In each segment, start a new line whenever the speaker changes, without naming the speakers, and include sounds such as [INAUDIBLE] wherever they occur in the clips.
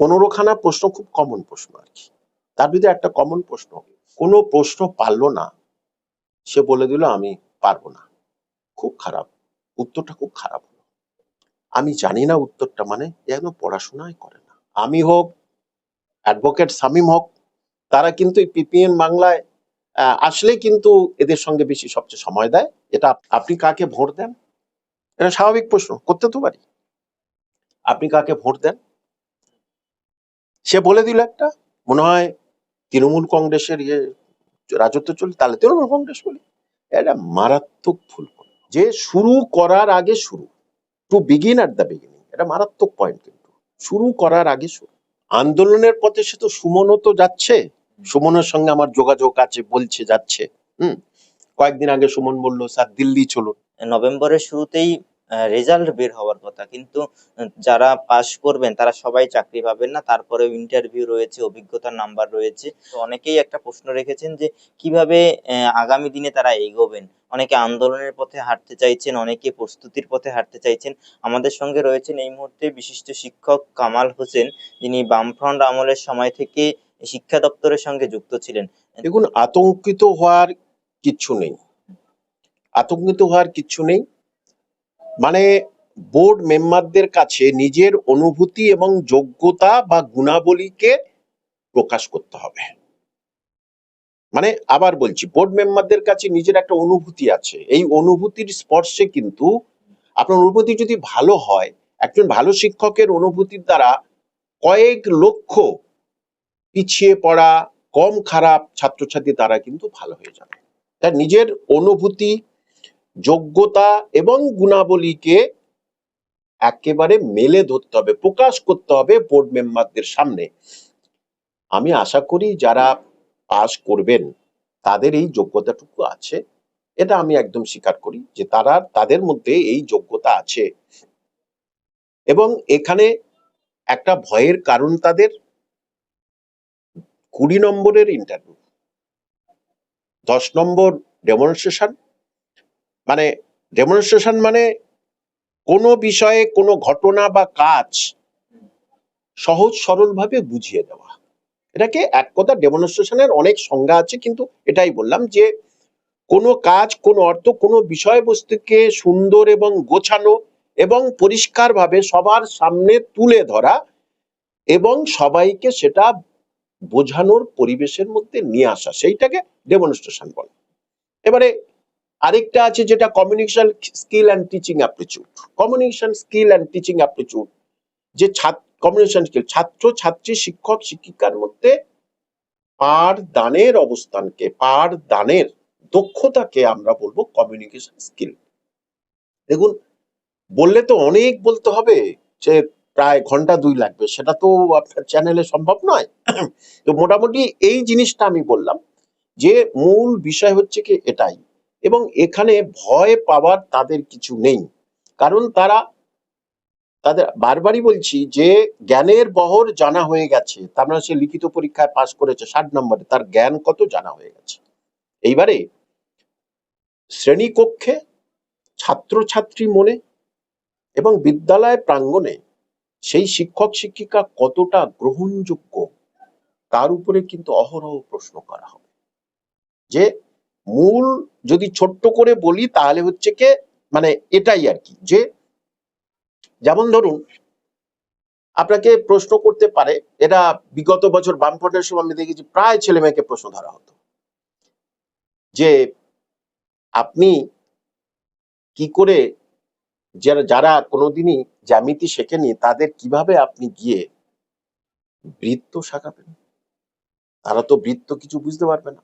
পনেরোখানা প্রশ্ন খুব কমন প্রশ্ন আর কি। তার ভিতরে একটা কমন প্রশ্ন, কোনো প্রশ্ন পারল না, সে বলে দিল, আমি পারব না। খুব খারাপ, উত্তরটা খুব খারাপ হলো। আমি জানি না উত্তরটা মানে একদম পড়াশোনাই করে না। আমি হোক অ্যাডভোকেট সামিম হোক, তারা কিন্তু পিপিএন বাংলায় আসলে কিন্তু এদের সঙ্গে বেশি সবচেয়ে সময় দেয়। এটা আপনি কাকে ভোট দেন? এটা স্বাভাবিক প্রশ্ন, করতে তো পারি। আপনি কাকে ভোট দেন? সে বলে দিল একটা, মনে হয় তৃণমূল কংগ্রেসের ইয়ে রাজত্ব চলে তাহলে তৃণমূল কংগ্রেস বলি। এটা মারাত্মক ভুল যে শুরু করার আগে শুরু to begin at the beginning এটা মারাত্মক পয়েন্ট কিন্তু। শুরু করার আগে শুরু। আন্দোলনের পথে সে তো সুমনও তো যাচ্ছে, সুমনের সঙ্গে আমার যোগাযোগ আছে, বলছে, যাচ্ছে, হুম। কয়েকদিন আগে সুমন বলল, স্যার, দিল্লি চলুন।
নভেম্বরের শুরুতেই রেজাল্ট বের হওয়ার কথা। কিন্তু যারা পাশ করবেন, তারা সবাই চাকরি পাবেন না। তারপরে ইন্টারভিউ রয়েছে, অভিজ্ঞতার নাম্বার রয়েছে। তো অনেকেই একটা প্রশ্ন রেখেছেন যে, কীভাবে আগামী দিনে তারা এগোবেন? অনেকে আন্দোলনের পথে হাঁটতে চাইছেন, অনেকে প্রস্তুতির পথে হাঁটতে চাইছেন। আমাদের সঙ্গে রয়েছেন এই মুহূর্তে বিশিষ্ট শিক্ষক কামাল হোসেন। যিনি বামফ্রন্ট আমলের সময় থেকে শিক্ষা দপ্তরের সঙ্গে যুক্ত ছিলেন।
দেখুন, আতঙ্কিত হওয়ার কিচ্ছু নেই। আতঙ্কিত হওয়ার কিচ্ছু নেই। মানে বোর্ড মেম্বারদের কাছে নিজের অনুভূতি এবং যোগ্যতা বা গুণাবলীকে প্রকাশ করতে হবে। মানে আবার বলছি বোর্ড মেম্বারদের কাছে নিজের একটা অনুভূতি আছে। এই অনুভূতির স্পর্শে কিন্তু আপনার অনুভূতি যদি ভালো হয়, একজন ভালো শিক্ষকের অনুভূতির দ্বারা কয়েক লক্ষ পিছিয়ে পড়া, কম খারাপ ছাত্রছাত্রী তারা কিন্তু ভালো হয়ে যাবে। তার নিজের অনুভূতি যোগ্যতা এবং গুণাবলীকে একেবারে মেলে ধরতে হবে, প্রকাশ করতে হবে বোর্ড মেম্বারদের সামনে। আমি আশা করি যারা পাস করবেন, তাদের এই যোগ্যতাটুকু আছে। এটা আমি একদম স্বীকার করি যে তারা, তাদের মধ্যে এই যোগ্যতা আছে। এবং এখানে একটা ভয়ের কারণ তাদের। কুড়ি নম্বরের ইন্টারভিউ দশ নম্বর ডেমনস্ট্রেশন মানে ডেমনস্ট্রেশন মানে কোনো বিষয়ে কোনো ঘটনা বা কাজ সহজ সরলভাবে বুঝিয়ে দেওয়া। এটাকে এক কথা ডেমনস্ট্রেশনের অনেক সংজ্ঞা আছে, কিন্তু এটাই বললাম যে কোনো কাজ, কোনো অর্থ, কোনো বিষয়বস্তুকে সুন্দর এবং গোছানো এবং পরিষ্কারভাবে সবার সামনে তুলে ধরা এবং সবাইকে সেটা বোঝানোর পরিবেশের মধ্যে নিয়ে আসা, সেইটাকে ডেমনস্ট্রেশন বলে। এবারে আরেকটা আছে যেটা communication skill and teaching aptitude communication skill and teaching aptitude যে কমিউনিকেশন স্কিল ছাত্র, ছাত্রী, শিক্ষক, শিক্ষিকার মধ্যে পাঠ দানের অবস্থানকে পাঠ দানের দক্ষতাকে আমরা বলব কমিউনিকেশন স্কিল দেখুন, বললে তো অনেক বলতে হবে যে প্রায় ঘণ্টা দুই লাগবে, সেটা তো আপনার চ্যানেলে সম্ভব নয়। তো মোটামুটি এই জিনিসটা আমি বললাম যে মূল বিষয় হচ্ছে কি এটাই। এবং এখানে ভয় পাওয়ার তাদের কিছু নেই। কারণ তারা, তাদের বারবারই বলছি যে জ্ঞানের বহর জানা হয়ে গেছে। তার মানে সে লিখিত পরীক্ষায় পাশ করেছে ষাট নম্বরে। তার জ্ঞান কত জানা হয়ে গেছে। এইবারে শ্রেণীকক্ষে ছাত্রছাত্রী মনে এবং বিদ্যালয় প্রাঙ্গণে সেই শিক্ষক শিক্ষিকা কতটা গ্রহণযোগ্য, তার উপরে কিন্তু অহরহ প্রশ্ন করা হবে। যে মূল যদি ছোট্ট করে বলি, তাহলে হচ্ছে কে? মানে এটাই আর কি, যে যেমন ধরুন, আপনাকে প্রশ্ন করতে পারে এটা বিগত বছর বামফ্রন্টের সময় আমি দেখেছি প্রায় ছেলে মেয়েকে প্রশ্ন ধরা হতো, যে আপনি কি করে যারা যারা কোনোদিনই জ্যামিতি শেখেনি, তাদের কীভাবে আপনি গিয়ে বৃত্ত শাখাবেন? তারা তো বৃত্ত কিছু বুঝতে পারবে না।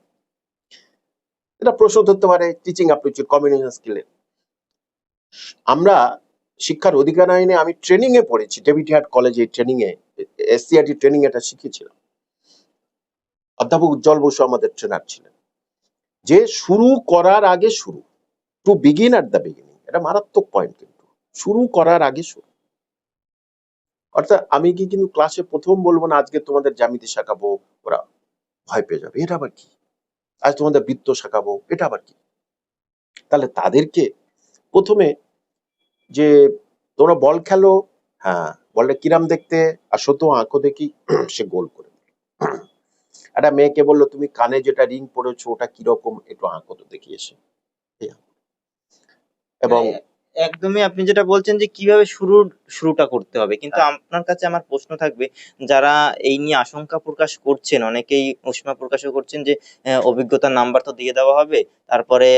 এটা প্রশ্ন ধরতে পারে টিচিং অ্যাপ্টিচিউড কমিউনিকেশন স্কিলের আমরা শিক্ষার অধিকার আইনে আমি ট্রেনিং এ পড়েছি ডেভিড হার্ট কলেজে ট্রেনিং এ এসসিআরটি ট্রেনিং এটা শিখেছিলাম অধ্যাপক উজ্জ্বল বসু আমাদের ট্রেনার ছিলেন। যে শুরু করার আগে শুরু to begin at the beginning এটা মারাত্মক পয়েন্ট কিন্তু। শুরু করার আগে শুরু। অর্থাৎ আমি কি কিন্তু ক্লাসে প্রথম বলব না, আজকে তোমাদের জ্যামিতি শেখাবো, ওরা ভয় পেয়ে যাবে এটা আবার কি? আজ তোমাদের বৃত্ত শেখাবো এটা আবার কি? তাহলে তাদেরকে প্রথমে যে তোমরা বল খেলো হ্যাঁ বলটা কিরাম দেখতে আর সত্য আঁকো দেখি, [CLEARS THROAT] সে গোল করে [CLEARS THROAT] একটা মেয়েকে বলল, তুমি কানে যেটা রিং পড়েছো ওটা কীরকম? একটু আঁকো তো দেখিয়েছে এবং
মানে একদমই আপনি যেটা বলছেন যে কীভাবে শুরু শুরুটা করতে হবে। কিন্তু
হ্যাঁ।
আপনার কাছে আমার প্রশ্ন থাকবে যারা এই নিয়ে আশঙ্কা প্রকাশ করছেন অনেকেই উষ্মা প্রকাশও করছেন যে অভিজ্ঞতার নাম্বার তো দিয়ে দেওয়া হবে তারপরে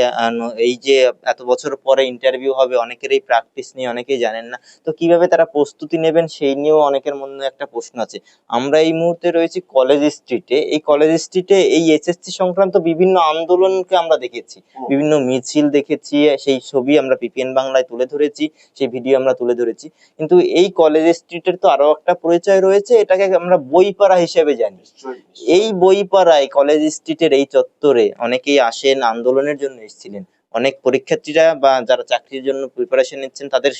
এই যে এত বছর পরে ইন্টারভিউ হবে অনেকেরই প্র্যাকটিস নিয়ে অনেকেই জানেন না। তো কীভাবে তারা প্রস্তুতি নেবেন সেই নিয়েও অনেকের মনে একটা প্রশ্ন আছে। আমরা এই মুহূর্তে রয়েছি কলেজ স্ট্রিটে এই কলেজ স্ট্রিটে এই এসএসসি সংক্রান্ত বিভিন্ন আন্দোলনকে আমরা দেখেছি। বিভিন্ন মিছিল দেখেছি সেই ছবি আমরা পিপিএন বাংলায় তুলে ধরেছি সেই ভিডিও আমরা তুলে ধরেছি। কিন্তু এই কলেজ স্ট্রিটের তো আরও একটা পরিচয় রয়েছে এটাকে আমরা বইপাড়া হিসেবে জানি। এই বইপাড়ায় কলেজ স্ট্রিটের এই চত্বরে অনেকেই আসেন আন্দোলনের জন্য এসেছিলেন। অনেক পরীক্ষার্থীরা বা যারা চাকরির জন্য প্রিপারেশন নিচ্ছেন তাদের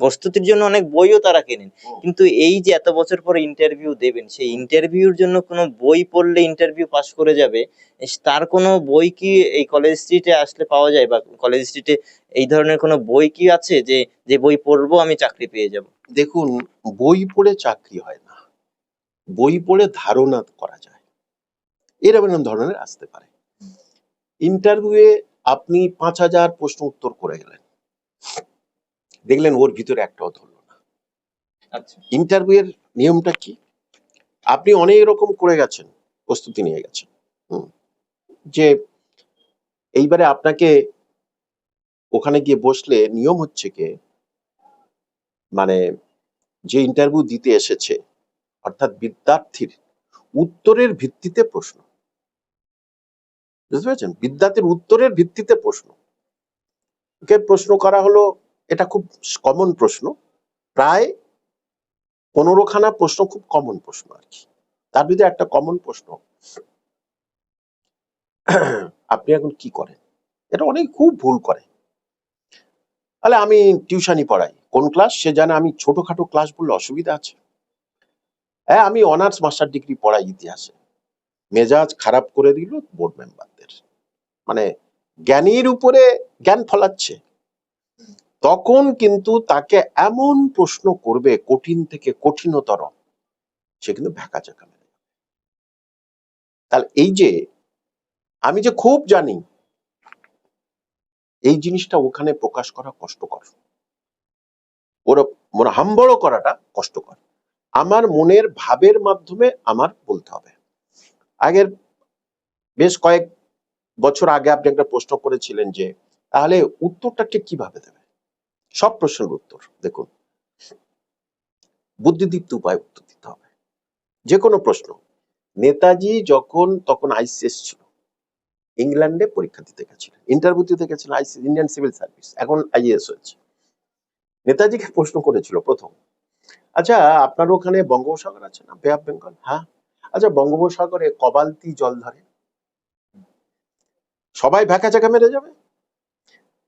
প্রস্তুতির জন্য অনেক বইও তারা কেনেন। কিন্তু এই যে এত বছর পরে ইন্টারভিউ দেবেন সেই ইন্টারভিউর জন্য কোনো বই পড়লে ইন্টারভিউ পাস করে যাবে তার কোনো বই কি এই কলেজ স্ট্রিটে আসলে পাওয়া যায় বা কলেজ স্ট্রিটে এই ধরনের কোনো বই কি আছে যে যে বই পড়ব আমি চাকরি পেয়ে যাব?
দেখুন বই পড়ে চাকরি হয় না। বই পড়ে ধারণা করা যায়। এরকম ধরনের আসতে পারে। ইন্টারভিউয়ে আপনি পাঁচ হাজার প্রশ্ন উত্তর করে গেলেন। দেখলেন ওর ভিতরে একটাও ধরলো না।
আচ্ছা।
ইন্টারভিউয়ের নিয়মটা কি? আপনি অনেক রকম করে গেছেন প্রস্তুতি নিয়ে গেছেন। যে এইবারে আপনাকে ওখানে গিয়ে বসলে নিয়ম হচ্ছে কি? মানে যে ইন্টারভিউ দিতে এসেছে অর্থাৎ বিদ্যার্থীর উত্তরের ভিত্তিতে প্রশ্ন। বুঝতে পেরেছেন? বিদ্যার্থীর উত্তরের ভিত্তিতে প্রশ্ন। ওকে, প্রশ্ন করা হলো, এটা খুব কমন প্রশ্ন। প্রায় পনেরোখানা প্রশ্ন খুব কমন প্রশ্ন আর কি। তার ভিতরে একটা কমন প্রশ্ন। আপনি এখন কি করেন? এটা অনেক খুব ভুল করে। তাহলে আমি টিউশনই পড়াই। কোন ক্লাস? সে জানে আমি ছোটখাটো ক্লাস বললে অসুবিধা আছে। হ্যাঁ আমি অনার্স মাস্টার ডিগ্রি পড়াই ইতিহাসে। মেজাজ খারাপ করে দিল বোর্ড মেম্বারদের মানে জ্ঞানীর উপরে জ্ঞান ফলাচ্ছে। তখন কিন্তু তাকে এমন প্রশ্ন করবে কঠিন থেকে কঠিনতর। সে কিন্তু ভ্যাকা চাকা মেরে তাহলে এই যে আমি যে খুব জানি, এই জিনিসটা ওখানে প্রকাশ করা কষ্টকর। ওর মনে হাম্বড় করাটা কষ্টকর। আমার মনের ভাবের মাধ্যমে আমার বলতে হবে। আগের বেশ কয়েক বছর আগে আপনি একটা প্রশ্ন করেছিলেন যে, তাহলে উত্তরটা ঠিক কীভাবে দেবে? সব প্রশ্নের উত্তর, দেখুন। বুদ্ধিদীপ্ত উপায় উত্তর দিতে হবে। যে কোনো প্রশ্ন। নেতাজি যখন, তখন আইসিএস ছিল। ইংল্যান্ডে পরীক্ষা দিতে গেছিলেন। ইন্টারভিউ দিতে গেছিলেন আইসিএস ইন্ডিয়ান সিভিল সার্ভিস এখন আইএস হয়েছে। নেতাজিকে প্রশ্ন করেছিল প্রথম। আচ্ছা আপনার ওখানে বঙ্গোপসাগর আছে না? বে অফ বেঙ্গল হ্যাঁ। আচ্ছা বঙ্গোপসাগরে কবালতি জল ধরে। সবাই ভ্যাকা চাকা মেরে যাবে?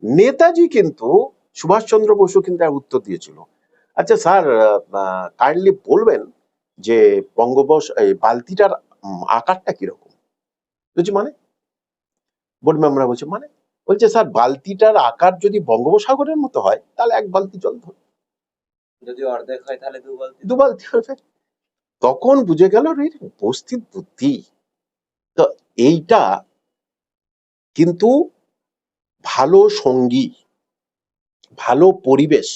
নেতাজি কিন্তু সুভাষচন্দ্র বসু কিন্তু উত্তর দিয়েছিল। আচ্ছা স্যার কাইন্ডলি বলবেন যে বঙ্গোপস এই বালতিটার আকারটা কীরকম? বলছি মানে? বোর্ড মেম্বার বলছে মানে? বলছে স্যার বালতিটার আকার যদি বঙ্গোপসাগরের মতো হয় তাহলে এক বালতি জল ধর
যদি অর্ধেক হয় তাহলে দু বালতি।
দু বালতি হবে। তখন বুঝে গেল উপস্থিত বুদ্ধি। তো এইটা কিন্তু ভালো সঙ্গী ভালো পরিবেশ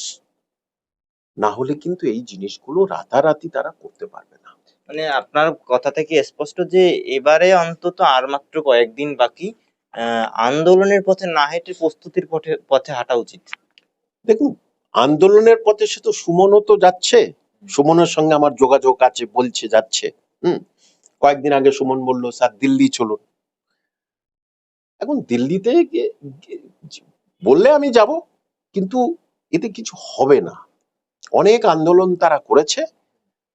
না হলে কিন্তু এই জিনিসগুলো রাতারাতি তারা করতে পারবে না।
মানে আপনার কথা থেকে স্পষ্ট যে এবারে অন্তত আর মাত্র কয়েকদিন বাকি আহ, আন্দোলনের পথে না হেঁটে প্রস্তুতির পথে পথে হাঁটা উচিত।
দেখুন আন্দোলনের পথে সে তো সুমনও তো যাচ্ছে। সুমনের সঙ্গে আমার যোগাযোগ আছে, বলছে, যাচ্ছে। হুম? কয়েকদিন আগে সুমন বলল, স্যার, দিল্লি চলুন। এখন দিল্লিতে বললে আমি যাব, কিন্তু এতে কিছু হবে না। অনেক আন্দোলন তারা করেছে,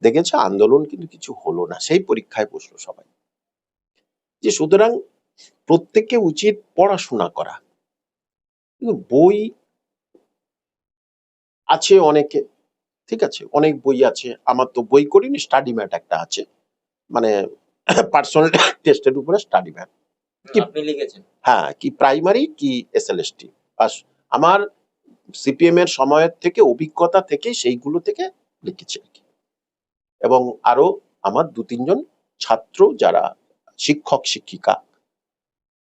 দেখেছে? আন্দোলন কিন্তু কিছু হলো না, সেই পরীক্ষায় বসল সবাই। যে সুতরাং প্রত্যেককে উচিত পড়াশোনা করা। বই আছে অনেকে ঠিক আছে? অনেক বই আছে। আমার তো বই করিনি স্টাডি ম্যাট একটা আছে। মানে পার্সোনাল টেস্টের উপরে স্টাডি ম্যাট কি- হ্যাঁ কি প্রাইমারি কি এস এল এস টি আমার সিপিএম এর সময়ের থেকে অভিজ্ঞতা থেকে সেইগুলো থেকে লিখেছি আর কি। এবং আরও আমার দু তিনজন ছাত্র যারা শিক্ষক শিক্ষিকা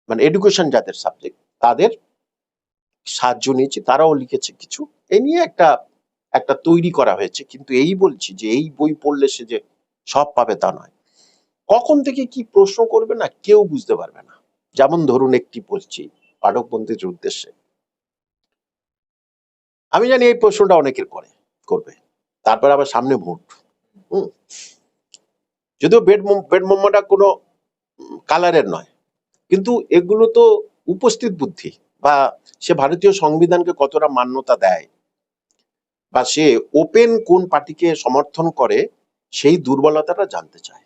মানে এডুকেশন যাদের সাবজেক্ট তাদের সাহায্য নিয়েছি তারাও লিখেছে কিছু। এই নিয়ে একটা একটা তৈরি করা হয়েছে। কিন্তু এই বলছি যে, এই বই পড়লে সে যে সব পাবে তা নয়। কখন থেকে কি প্রশ্ন করবে না কেউ বুঝতে পারবে না। যেমন ধরুন একটি বলছি পাঠক উদ্দেশ্যে। আমি জানি এই প্রশ্নটা অনেকের করে, করবে। তারপর আবার সামনে ভোট। হুম। যদিও বেড বেড মোম্মাটা কোনো কালারের নয়। কিন্তু এগুলো তো উপস্থিত বুদ্ধি বা সে ভারতীয় সংবিধানকে কতটা মান্যতা দেয় বা সে ওপেন কোন পার্টিকে সমর্থন করে সেই দুর্বলতাটা জানতে চায়।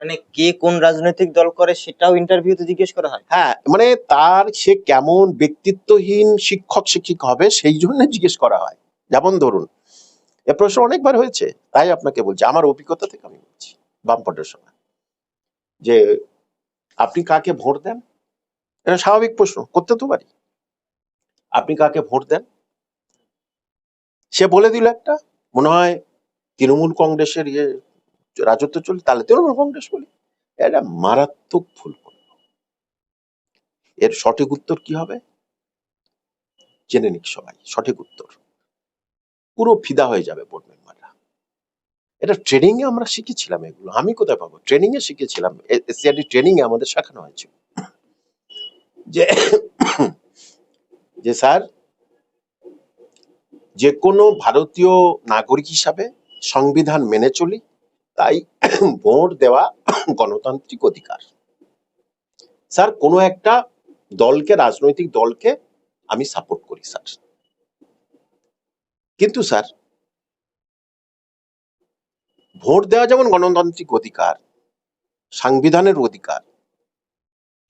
মানে কে কোন রাজনৈতিক দল করে সেটাও ইন্টারভিউতে জিজ্ঞেস করা হয়?
হ্যাঁ মানে তার সে কেমন ব্যক্তিত্বহীন শিক্ষক শিক্ষিক হবে সেই জন্য জিজ্ঞেস করা হয়। যেমন ধরুন এ প্রশ্ন অনেকবার হয়েছে তাই আপনাকে বলছি আমার অভিজ্ঞতা থেকে আমি বলছি বামপটের সময় যে আপনি কাকে ভোট দেন? এটা স্বাভাবিক প্রশ্ন করতে তো পারি। আপনি কাকে ভোট দেন? সে বলে দিল একটা, মনে হয় তৃণমূল কংগ্রেসের ইয়ে রাজত্ব চলে তাহলে তৃণমূল কংগ্রেস বলি। এটা মারাত্মক ভুল করল। এর সঠিক উত্তর কি হবে? জেনে নিক সবাই, সঠিক উত্তর। পুরো ফিদা হয়ে যাবে বোর্ড মেম্বাররা এটা ট্রেনিং এ আমরা শিখেছিলাম এগুলো। আমি কোথায় পাবো? ট্রেনিং এ শিখেছিলাম। এসিআরডি ট্রেনিং এ আমাদের শেখানো হয়েছিল। যে যে স্যার যে কোনো ভারতীয় নাগরিক হিসাবে সংবিধান মেনে চলি, তাই [CLEARS THROAT] ভোট দেওয়া [CLEARS THROAT] গণতান্ত্রিক অধিকার। স্যার, কোনো একটা দলকে, রাজনৈতিক দলকে আমি সাপোর্ট করি, স্যার। কিন্তু স্যার, ভোট দেওয়া যেমন গণতান্ত্রিক অধিকার, সাংবিধানের অধিকার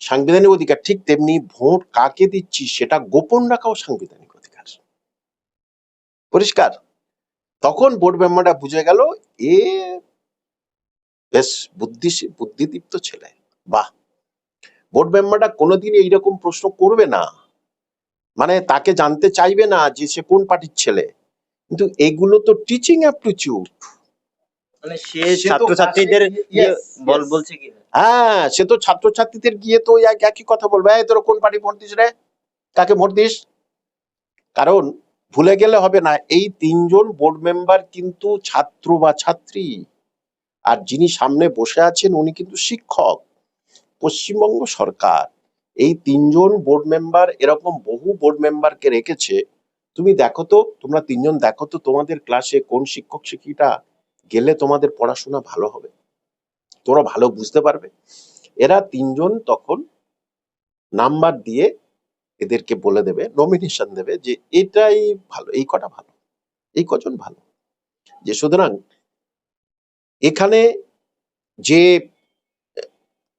সাংবিধানিক অধিকার ঠিক তেমনি ভোট কাকে দিচ্ছি সেটা গোপন রাখাও সাংবিধানিক পরিষ্কার। তখন বোর্ড মেম্বাররা বুঝে গেল এ বেশ বুদ্ধি বুদ্ধিদীপ্ত ছেলে। বাহ! বোর্ড মেম্বাররা কোনোদিন এইরকম প্রশ্ন করবে না। মানে তাকে জানতে চাইবে না যে সে কোন পার্টির ছেলে। কিন্তু এগুলো তো টিচিং অ্যাপ্টিটিউড
মানে সে ছাত্রছাত্রীদের ইয়ে
Yes,
বল বলছে কি?
হ্যাঁ সে তো ছাত্রছাত্রীদের গিয়ে তো এক- একই কথা বলবে। তোরা কোন পার্টি ভোট দিস রে? কাকে ভোট দিস? কারণ ভুলে গেলে হবে না, এই তিনজন বোর্ড মেম্বার কিন্তু ছাত্র বা ছাত্রী। আর যিনি সামনে বসে আছেন, উনি কিন্তু শিক্ষক, পশ্চিমবঙ্গ সরকার। এই তিনজন বোর্ড মেম্বার এরকম বহু বোর্ড মেম্বারকে রেখেছে। তুমি দেখো তো, তোমরা তিনজন দেখো তো তোমাদের ক্লাসে কোন শিক্ষক, শিক্ষিকা গেলে তোমাদের পড়াশোনা ভালো হবে। তোমরা ভালো বুঝতে পারবে। এরা তিনজন তখন নাম্বার দিয়ে এদেরকে বলে দেবে নমিনেশন দেবে যে এটাই ভালো, এই কটা ভালো, এই কজন ভালো। যে সুতরাং এখানে যে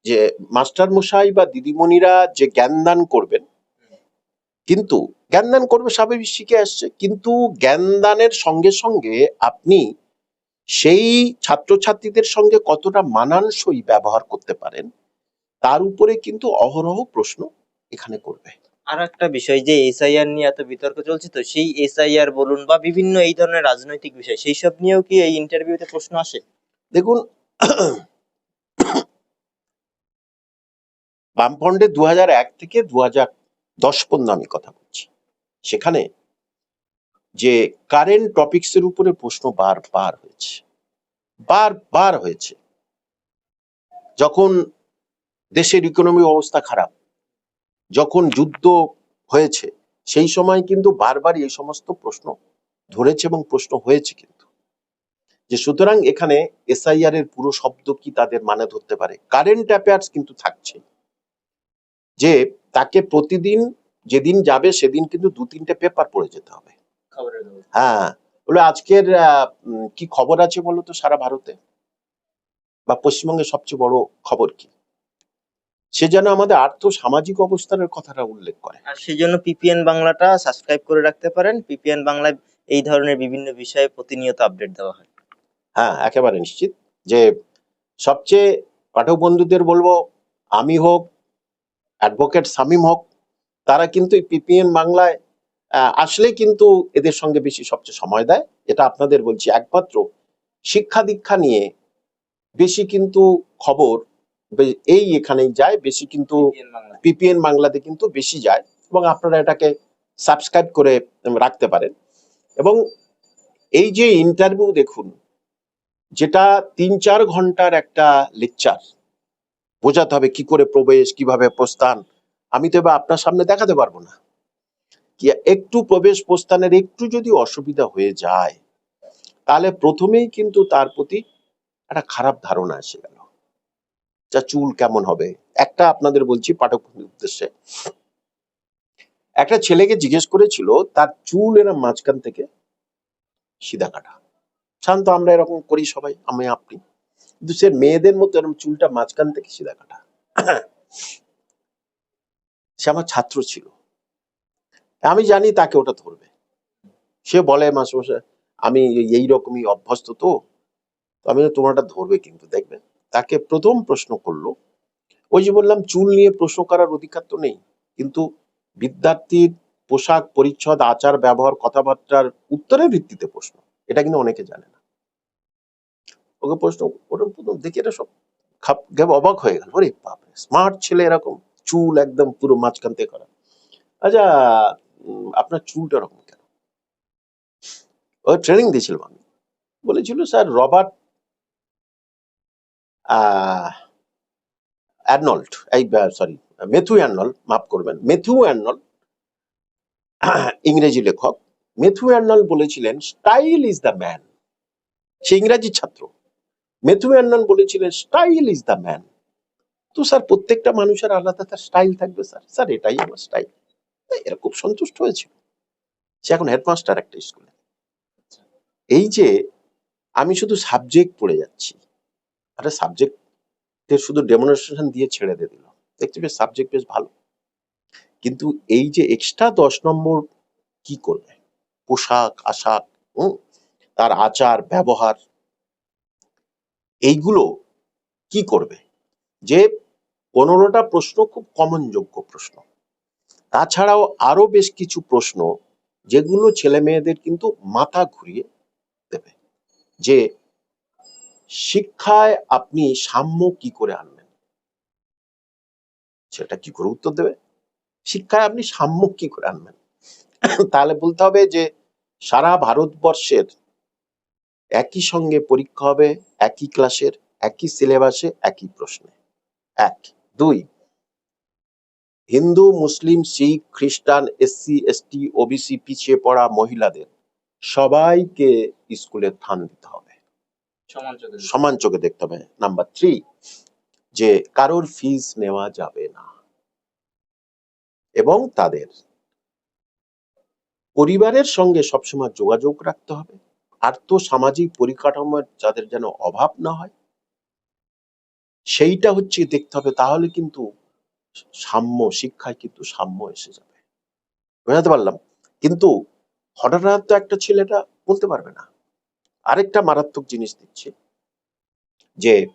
যে মাস্টার মশাই বা দিদিমণিরা যে জ্ঞানদান করবেন, কিন্তু জ্ঞানদান করবে স্বাভাবিক শিখে আসছে, কিন্তু জ্ঞানদানের সঙ্গে সঙ্গে আপনি সেই ছাত্রছাত্রীদের সঙ্গে কতটা মানানসই ব্যবহার করতে পারেন, তার উপরে কিন্তু অহরহ প্রশ্ন এখানে করবে।
আর একটা বিষয়, যে এসআইআর নিয়ে এত বিতর্ক চলছে তো, সেই এসআইআর বলুন বা বিভিন্ন এই ধরনের রাজনৈতিক বিষয় সেই সব নিয়েও কি এই ইন্টারভিউতে প্রশ্ন আসে?
দেখুন, বামফ্রন্টে দু এক থেকে দু হাজার দশ পর্যন্ত আমি কথা বলছি। সেখানে যে কারেন্ট টপিকস এর উপরে প্রশ্ন বার বার হয়েছে বার বার হয়েছে। যখন দেশের ইকোনমি অবস্থা খারাপ যখন যুদ্ধ হয়েছে সেই সময় কিন্তু বারবার এই সমস্ত প্রশ্ন ধরেছে এবং প্রশ্ন হয়েছে কিন্তু। যে সুতরাং এখানে এসআইআর এর পুরো শব্দ কি তাদের মানে ধরতে পারে? কারেন্ট অ্যাফেয়ার্স কিন্তু থাকছে। যে তাকে প্রতিদিন যেদিন যাবে সেদিন কিন্তু দু তিনটে পেপার পড়ে যেতে হবে। হ্যাঁ বলে আজকের কি খবর আছে বলো তো সারা ভারতে? বা পশ্চিমবঙ্গের সবচেয়ে বড় খবর কি? সে যেন আমাদের আর্থ সামাজিক অবস্থানের কথাটা উল্লেখ করে।
আর সেই জন্য পিপিএন বাংলাটা সাবস্ক্রাইব করে রাখতে পারেন। পিপিএন বাংলায় এই ধরনের বিভিন্ন বিষয়ে প্রতিনিয়ত আপডেট দেওয়া হয়।
হ্যাঁ একেবারে নিশ্চিত যে সবচেয়ে পাঠক বন্ধুদের বলব আমি হোক অ্যাডভোকেট সামিম হোক তারা কিন্তু পিপিএন বাংলায় আসলে কিন্তু এদের সঙ্গে বেশি সবচেয়ে সময় দেয়। এটা আপনাদের বলছি একমাত্র শিক্ষা দীক্ষা নিয়ে বেশি কিন্তু খবর এই এখানেই যায় বেশি কিন্তু পিপিএন বাংলাতে। কিন্তু বেশি যায় এবং আপনারা এটাকে সাবস্ক্রাইব করে রাখতে পারেন। এবং এই যে ইন্টারভিউ দেখুন যেটা তিন চার ঘণ্টার একটা লেকচার বোঝাতে হবে কি করে প্রবেশ কীভাবে প্রস্থান। আমি তো এবার আপনার সামনে দেখাতে পারব না। কি একটু প্রবেশ প্রস্থানের একটু যদি অসুবিধা হয়ে যায় তাহলে প্রথমেই কিন্তু তার প্রতি একটা খারাপ ধারণা এসে গেল। যা চুল কেমন হবে। একটা আপনাদের বলছি পাঠক উদ্দেশ্যে। একটা ছেলেকে জিজ্ঞেস করেছিল তার চুল এরম মাঝখান থেকে সিধা কাটা। শান্ত আমরা এরকম করি সবাই আমি আপনি। কিন্তু সে মেয়েদের মতো এরকম চুলটা মাঝখান থেকে সিধা কাটা। সে আমার ছাত্র ছিল। আমি জানি তাকে ওটা ধরবে। সে বলে মাসে মাসে আমি এই রকমই অভ্যস্ত তো আমি বললাম, তোমার ওটা ধরবে কিন্তু দেখবে তাকে প্রথম প্রশ্ন করল, ওই যে বললাম, চুল নিয়ে প্রশ্ন করার অধিকার তো নেই, কিন্তু বিদ্যার্থীর পোশাক পরিচ্ছদ, আচার, ব্যবহার, কথাবার্তার উত্তরের ভিত্তিতে প্রশ্ন, এটা কিন্তু অনেকে জানে না। ওকে প্রশ্ন ওটা প্রথম, দেখে এটা সব খাপ গেব অবাক হয়ে গেল। ওরে বাপরে স্মার্ট ছেলে এরকম, চুল একদম পুরো মাঝখান থেকে করা। আচ্ছা আপনার চুলটা এরকম কেন? ও ট্রেনিং দিয়েছিলাম আমি। বলেছিল, স্যার, রবার্ট অ্যারনল্ড এই সরি মেথু অ্যারনল্ড মাফ করবেন মেথু অ্যারনল্ড [CLEARS THROAT] ইংরেজি লেখক মেথু অ্যারনল্ড বলেছিলেন স্টাইল ইজ দ্য ম্যান সে ইংরেজি ছাত্র। মেথু অ্যারনল্ড বলেছিলেন স্টাইল ইজ দ্য ম্যান তো স্যার, প্রত্যেকটা মানুষের আলাদা তার স্টাইল থাকবে, স্যার। স্যার, এটাই আমার স্টাইল এরা খুব সন্তুষ্ট হয়েছিল। সে এখন হেডমাস্টার একটা স্কুলে এই যে, আমি শুধু সাবজেক্ট পড়ে যাচ্ছি। একটা সাবজেক্টের শুধু ডেমনস্ট্রেশন দিয়ে ছেড়ে দিয়ে দিল। দেখছি বেশ সাবজেক্ট বেশ ভালো। কিন্তু এই যে এক্সট্রা দশ নম্বর কি করবে? পোশাক আশাক হুম, তার আচার ব্যবহার এইগুলো কি করবে? যে পনেরোটা প্রশ্ন খুব কমন যোগ্য প্রশ্ন। তাছাড়াও আরও বেশ কিছু প্রশ্ন যেগুলো ছেলে মেয়েদের কিন্তু মাথা ঘুরিয়ে দেবে। যে শিক্ষায় আপনি সাম্য কি করে আনবেন? সেটা কি করে উত্তর দেবে? শিক্ষায় আপনি সাম্য কি করে আনবেন? তাহলে বলতে হবে যে, সারা ভারতবর্ষের একই সঙ্গে পরীক্ষা হবে, একই ক্লাসের, একই সিলেবাসে, একই প্রশ্নে। এক। দুই। হিন্দু, মুসলিম, শিখ, খ্রিস্টান, এসসি, এসটি, ওবিসি পিছিয়ে পড়া মহিলাদের সবাইকে স্কুলে স্থান দিতে হবে।
সমান চোখে
দেখতে হবে। নাম্বার থ্রি যে কারোর ফিস নেওয়া যাবে না এবং তাদের পরিবারের সঙ্গে সবসময় যোগাযোগ রাখতে হবে। আর্থ সামাজিক পরিকাঠামোর যাদের যেন অভাব না হয়, সেইটা হচ্ছে দেখতে হবে, তাহলে কিন্তু সাম্য, শিক্ষায় কিন্তু সাম্য এসে যাবে। বোঝাতে পারলাম? কিন্তু হঠাৎ হঠাৎ তো একটা ছেলেটা বলতে পারবে না। আরেকটা মারাত্মক জিনিস দিচ্ছে যে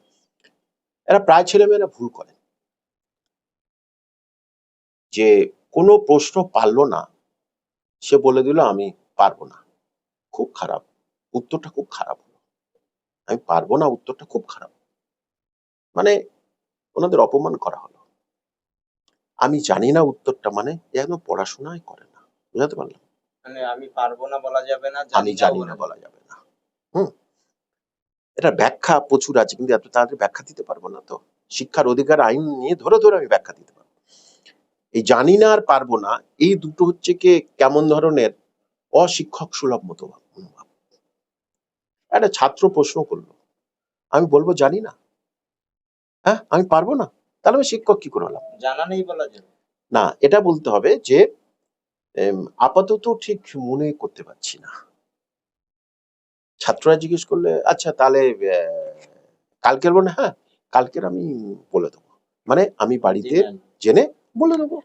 এরা প্রায় ছেলেমেয়েরা ভুল করে যে কোনো প্রশ্ন পারল না সে বলে দিল আমি পারব না। খুব খারাপ। উত্তরটা খুব খারাপ হলো। আমি পারব না উত্তরটা খুব খারাপ। মানে ওনাদের অপমান করা হলো। আমি জানি না উত্তরটা মানে একদম পড়াশোনাই করে না। বুঝাতে পারলাম?
মানে আমি পারব না বলা যাবে না
আমি জানি না বলা যাবে না। হুম। এটা ব্যাখ্যা প্রচুর আছে কিন্তু এত তাড়াতাড়ি ব্যাখ্যা দিতে পারব না তো। শিক্ষার অধিকার আইন নিয়ে ধরে ধরে আমি ব্যাখ্যা দিতে পারব। এই জানি না আর পারব না এই দুটো হচ্ছে কি কেমন ধরনের অশিক্ষক সুলভ মতো মনোভাব। একটা ছাত্র প্রশ্ন করল আমি বলব জানি না। হ্যাঁ আমি পারব না? তাহলে আমি শিক্ষক কি করে হলাম?
জানা নেই বলা যাবে।
না এটা বলতে হবে যে আপাতত ঠিক মনে করতে পারছি না। ছাত্ররা জিজ্ঞেস করলে আচ্ছা তাহলে কালকের বলে হ্যাঁ কালকের আমি বলে দেবো। মানে আমি বাড়িতে জেনে বলে দেবো।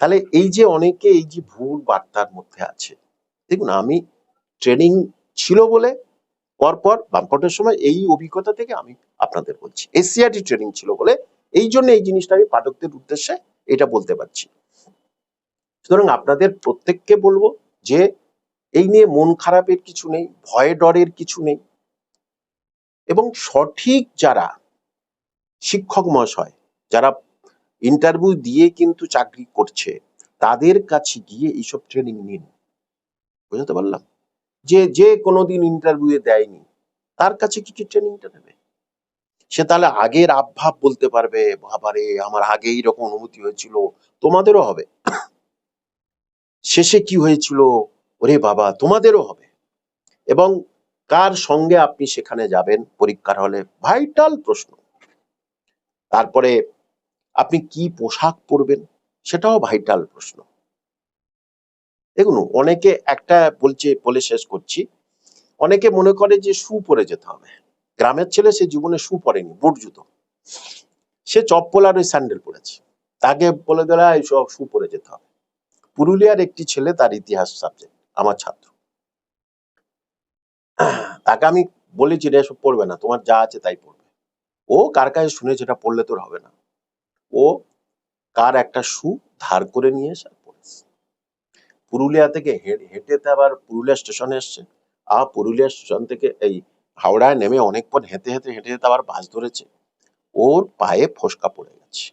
তাহলে এই যে অনেকে এই যে ভুল বার্তার মধ্যে আছে দেখুন আমি ট্রেনিং ছিল বলে পরপর বামপটের সময় এই অভিজ্ঞতা থেকে আমি আপনাদের বলছি। এসিআরটি ট্রেনিং ছিল বলে এই জন্য এই জিনিসটা আমি পাঠকদের উদ্দেশ্যে এটা বলতে পারছি। সুতরাং আপনাদের প্রত্যেককে বলব যে এই নিয়ে মন খারাপের কিছু নেই, ভয় ডরের কিছু নেই। এবং সঠিক যারা শিক্ষক মহাশয়, যারা ইন্টারভিউ দিয়ে কিন্তু চাকরি করছে, তাদের কাছে গিয়ে এইসব ট্রেনিং নিন। বুঝতে পারলাম? যে যে কোনোদিন ইন্টারভিউ দেয়নি, তার কাছে কি কি ট্রেনিংটা নেবে? সে তাহলে আগের আবভাব বলতে পারবে, বাবারে, আমার আগে এইরকম অনুভূতি হয়েছিল, তোমাদেরও হবে। শেষে কি হয়েছিল? ওরে বাবা, তোমাদেরও হবে। এবং কার সঙ্গে আপনি সেখানে যাবেন? পরীক্ষার হলে ভাইটাল প্রশ্ন। তারপরে আপনি কি পোশাক পরবেন? সেটাও ভাইটাল প্রশ্ন। দেখুন, অনেকে একটা বলছে, বলে শেষ করছি। অনেকে মনে করে যে শু পরে যেতে হবে। গ্রামের ছেলে সে জীবনে শু পরেনি, বুট জুতো। সে চপ্পল আর ওই স্যান্ডেল পরেছে। তাকে বলে দিলে সব শু পরে যেতে হবে। পুরুলিয়ার একটি ছেলে তার ইতিহাস সাবজেক্ট আমার ছাত্র। তাকে আমি বলেছি, রে, এসব পড়বে না, তোমার যা আছে তাই পড়বে। ও কার কাছে শুনে যেটা পড়লে তোর হবে না। ও কার একটা শু ধার করে নিয়ে এসে পড়েছে। পুরুলিয়া থেকে হে- হেঁটেতে আবার পুরুলিয়া স্টেশনে এসছে। আর পুরুলিয়া স্টেশন থেকে এই হাওড়ায় নেমে অনেকক্ষণ হেঁটে হেঁটে হেঁটে হেঁটে আবার বাস ধরেছে। ওর পায়ে ফোসকা পড়ে গেছে।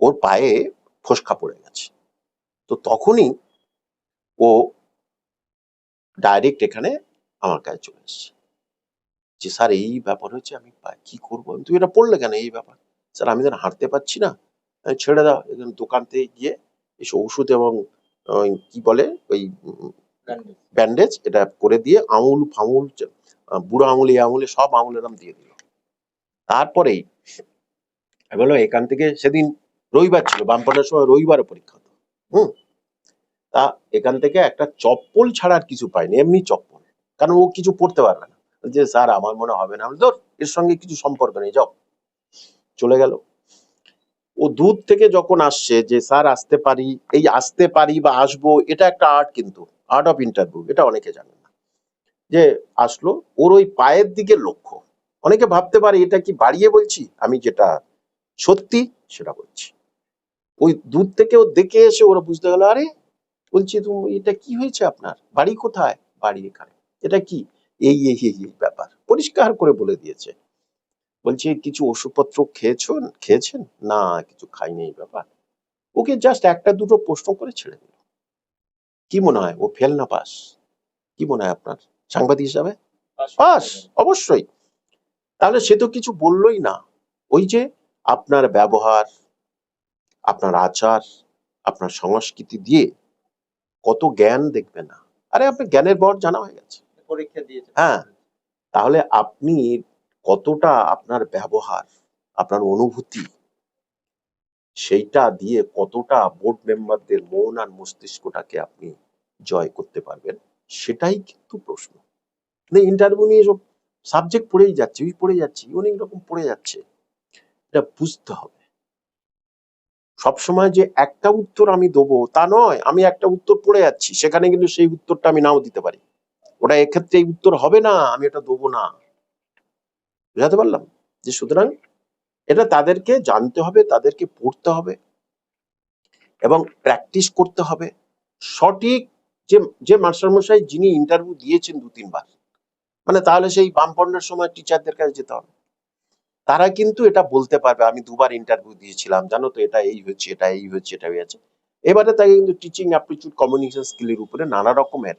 ওর পায়ে ফোসকা পড়ে গেছে। তো তখনই ও ডাইরেক্ট এখানে আমার কাছে চলে এসছে। যে স্যার এই ব্যাপার হচ্ছে আমি কি করব? তুমি এটা পড়লে কেন এই ব্যাপার? স্যার আমি যেন হাঁটতে পারছি না ছেড়ে দাও। এখানে দোকান থেকে গিয়ে এসে ওষুধ এবং কি বলে ওই ব্যান্ডেজ এটা করে দিয়ে আঙুল ফামুল বুড়ো আঙুলে এই আঙুলে সব আঙুল এরম দিয়ে দিল। তারপরেই বললাম এখান থেকে সেদিন রবিবার ছিল বামপনের সময় রবিবারে পরীক্ষা হতো। হুম? তা এখান থেকে একটা চপ্পল ছাড়া আর কিছু পাইনি এমনি চপ্পল। কারণ ও কিছু পড়তে পারবে না। যে স্যার, আমার মনে হবে না। ধর, এর সঙ্গে কিছু সম্পর্ক নেই, যাও। চলে গেল। ও দূর থেকে যখন আসছে যে, স্যার, আসতে পারি, এই আসতে পারি বা আসব, এটা একটা আর্ট কিন্তু আর্ট অফ ইন্টারভিউ এটা অনেকে জানে না। যে আসলো, ওর ওই পায়ের দিকে লক্ষ্য। অনেকে ভাবতে পারে, এটা কি বাড়িয়ে বলছি? আমি যেটা সত্যি, সেটা বলছি। ওই দূর থেকে ও দেখে এসে ওরা বুঝতে গেল, আরে বলছি তুমি এটা কি হয়েছে আপনার? বাড়ি কোথায়? বাড়ি এখানে। এটা কি? এই এই এই ব্যাপার। পরিষ্কার করে বলে দিয়েছে। বলছি কিছু ওষুধপত্র খেয়েছেন? খেয়েছেন? না কিছু খাইনি এই ব্যাপার। ওকে জাস্ট একটা দুটো প্রশ্ন করে ছেড়ে দিল। কি মনে হয়? ও ফেল না পাস কি মনে হয় আপনার? সাংবাদিক হিসাবে? পাস অবশ্যই। তাহলে সে তো কিছু বললোই না। ওই যে আপনার ব্যবহার আপনার আচার আপনার সংস্কৃতি দিয়ে কত জ্ঞান দেখবে না। আরে আপনার জ্ঞানের বর জানা হয়ে গেছে।
পরীক্ষা দিয়েছে।
হ্যাঁ তাহলে আপনি কতটা আপনার ব্যবহার আপনার অনুভূতি সেইটা দিয়ে কতটা বোর্ড মেম্বারদের মন আর মস্তিষ্কটাকে আপনি জয় করতে পারবেন সেটাই কিন্তু প্রশ্ন। ইন্টারভিউ নিয়ে সব সাবজেক্ট পড়েই যাচ্ছে ওই পড়ে যাচ্ছে অনেক রকম পড়ে যাচ্ছে। এটা বুঝতে হবে। সবসময় যে একটা উত্তর আমি দেবো তা নয়, আমি একটা উত্তর পড়ে যাচ্ছি, সেখানে কিন্তু সেই উত্তরটা আমি নাও দিতে পারি। ওটা এক্ষেত্রে এই উত্তর হবে না, আমি এটা দেবো না। বুঝাতে পারলাম? যে সুতরাং এটা তাদেরকে জানতে হবে, তাদেরকে পড়তে হবে এবং প্র্যাকটিস করতে হবে। সঠিক যে যে মাস্টারমশাই যিনি ইন্টারভিউ দিয়েছেন দু তিনবার মানে তাহলে সেই বামপন্ডের সময় টিচারদের কাছে যেতে হবে। তারা কিন্তু এটা বলতে পারবে। আমি দুবার ইন্টারভিউ দিয়েছিলাম, জানো তো, এটা এই হচ্ছে, এটা এই হচ্ছে, এটা হয়েছে এবারে তাকে কিন্তু টিচিং অ্যাপটিচিউড কমিউনিকেশন স্কিলের উপরে নানা রকমের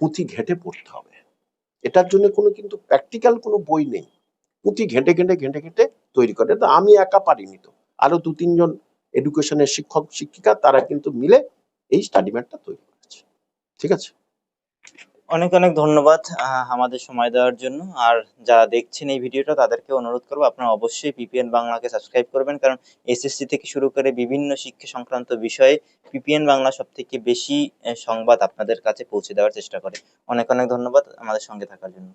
পুঁথি ঘেঁটে পড়তে হবে। এটার জন্য কোনো কিন্তু প্র্যাকটিক্যাল কোনো বই নেই। পুঁথি ঘেঁটে ঘেঁটে ঘেঁটে ঘেঁটে তৈরি করে। তো আমি একা পারিনি তো। আরও দু তিনজন এডুকেশনের শিক্ষক, শিক্ষিকা, তারা কিন্তু মিলে এই স্টাডি ম্যাটটা তৈরি করেছে। ঠিক আছে?
অনেক অনেক ধন্যবাদ আমাদের সময় দেওয়ার জন্য। আর যারা দেখছেন এই ভিডিওটা, তাদেরকে অনুরোধ করব, আপনারা অবশ্যই পিপিএন বাংলাকে সাবস্ক্রাইব করবেন। কারণ এসএসসি থেকে শুরু করে বিভিন্ন শিক্ষা সংক্রান্ত বিষয়ে পিপিএন বাংলা সব থেকে বেশি সংবাদ আপনাদের কাছে পৌঁছে দেওয়ার চেষ্টা করে। অনেক অনেক ধন্যবাদ আমাদের সঙ্গে থাকার জন্য।